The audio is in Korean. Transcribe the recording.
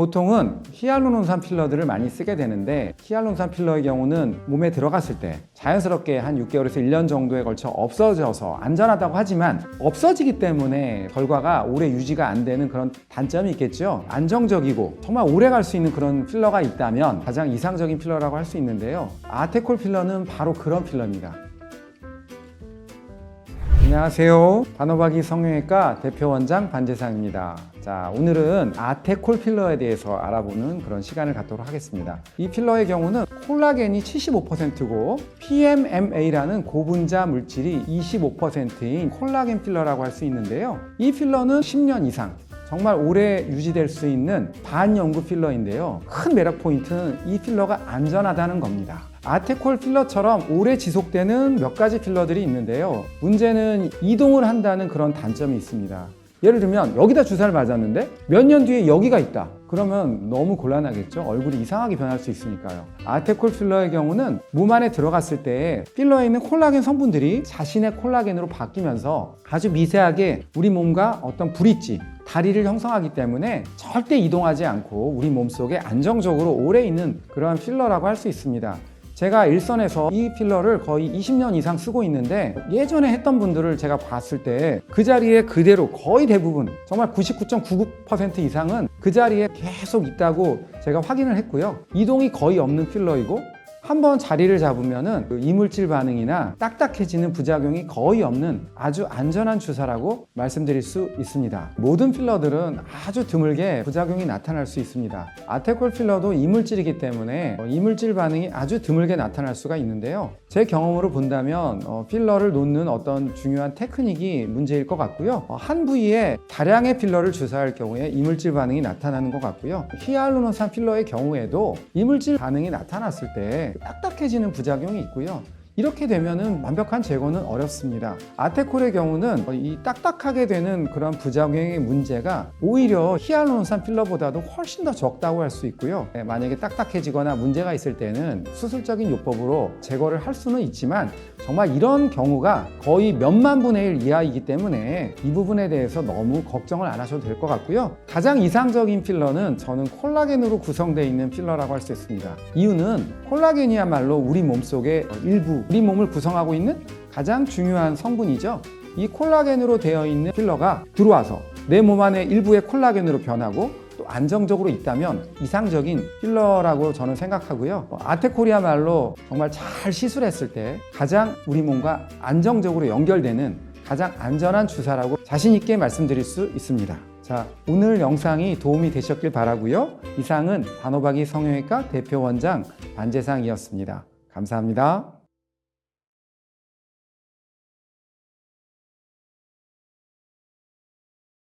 보통은 히알루론산 필러들을 많이 쓰게 되는데 히알루론산 필러의 경우는 몸에 들어갔을 때 자연스럽게 한 6개월에서 1년 정도에 걸쳐 없어져서 안전하다고 하지만 없어지기 때문에 결과가 오래 유지가 안 되는 그런 단점이 있겠죠. 안정적이고 정말 오래 갈 수 있는 그런 필러가 있다면 가장 이상적인 필러라고 할 수 있는데요. 아테콜 필러는 바로 그런 필러입니다. 안녕하세요. 단호박이 성형외과 대표 원장 반재상입니다. 자, 오늘은 아테콜 필러에 대해서 알아보는 그런 시간을 갖도록 하겠습니다. 이 필러의 경우는 콜라겐이 75%고 PMMA라는 고분자 물질이 25%인 콜라겐 필러라고 할 수 있는데요. 이 필러는 10년 이상 정말 오래 유지될 수 있는 반연구 필러인데요. 큰 매력 포인트는 이 필러가 안전하다는 겁니다. 아테콜 필러처럼 오래 지속되는 몇 가지 필러들이 있는데요. 문제는 이동을 한다는 그런 단점이 있습니다. 예를 들면 여기다 주사를 맞았는데 몇 년 뒤에 여기가 있다. 그러면 너무 곤란하겠죠. 얼굴이 이상하게 변할 수 있으니까요. 아테콜 필러의 경우는 몸 안에 들어갔을 때 필러에 있는 콜라겐 성분들이 자신의 콜라겐으로 바뀌면서 아주 미세하게 우리 몸과 어떤 브릿지, 다리를 형성하기 때문에 절대 이동하지 않고 우리 몸속에 안정적으로 오래 있는 그러한 필러라고 할 수 있습니다. 제가 일선에서 이 필러를 거의 20년 이상 쓰고 있는데 예전에 했던 분들을 제가 봤을 때 그 자리에 그대로 거의 대부분 정말 99.99% 이상은 그 자리에 계속 있다고 제가 확인을 했고요. 이동이 거의 없는 필러이고 한번 자리를 잡으면은 그 이물질 반응이나 딱딱해지는 부작용이 거의 없는 아주 안전한 주사라고 말씀드릴 수 있습니다. 모든 필러들은 아주 드물게 부작용이 나타날 수 있습니다. 아테콜 필러도 이물질이기 때문에 어, 이물질 반응이 아주 드물게 나타날 수가 있는데요. 제 경험으로 본다면 어, 필러를 놓는 어떤 중요한 테크닉이 문제일 것 같고요. 어, 한 부위에 다량의 필러를 주사할 경우에 이물질 반응이 나타나는 것 같고요. 히알루론산 필러의 경우에도 이물질 반응이 나타났을 때 딱딱해지는 부작용이 있고요. 이렇게 되면은 완벽한 제거는 어렵습니다. 아테콜의 경우는 이 딱딱하게 되는 그런 부작용의 문제가 오히려 히알루론산 필러보다도 훨씬 더 적다고 할 수 있고요. 네, 만약에 딱딱해지거나 문제가 있을 때는 수술적인 요법으로 제거를 할 수는 있지만 정말 이런 경우가 거의 몇만 분의 일 이하이기 때문에 이 부분에 대해서 너무 걱정을 안 하셔도 될 것 같고요. 가장 이상적인 필러는 저는 콜라겐으로 구성되어 있는 필러라고 할 수 있습니다. 이유는 콜라겐이야말로 우리 몸속의 일부, 우리 몸을 구성하고 있는 가장 중요한 성분이죠. 이 콜라겐으로 되어 있는 필러가 들어와서 내 몸 안의 일부의 콜라겐으로 변하고 또 안정적으로 있다면 이상적인 필러라고 저는 생각하고요. 어, 아테콜이야말로 정말 잘 시술했을 때 가장 우리 몸과 안정적으로 연결되는 가장 안전한 주사라고 자신 있게 말씀드릴 수 있습니다. 자, 오늘 영상이 도움이 되셨길 바라고요. 이상은 단호박이 성형외과 대표 원장 반재상이었습니다. 감사합니다.